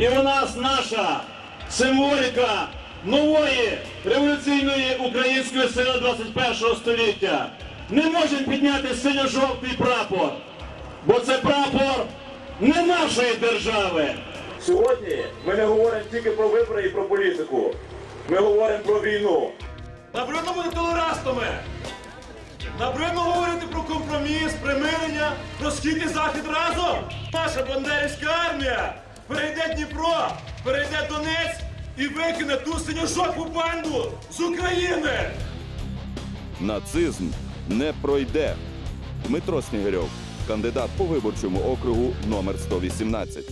І у нас наша символіка нової революційної української сили 21 століття. Не можемо підняти синьо-жовтий прапор, бо це прапор не нашої держави. Сьогодні ми не говоримо тільки про вибори і про політику. Ми говоримо про війну. Набридно бути толерантами. Набридно говорити про компроміс, примирення, про схід і захід разом. Наша бандерівська армія Дніпро, перейде Донець і викине ту синьо-жовту банду з України. Нацизм не пройде. Дмитро Снігирьов, кандидат по виборчому округу номер 118.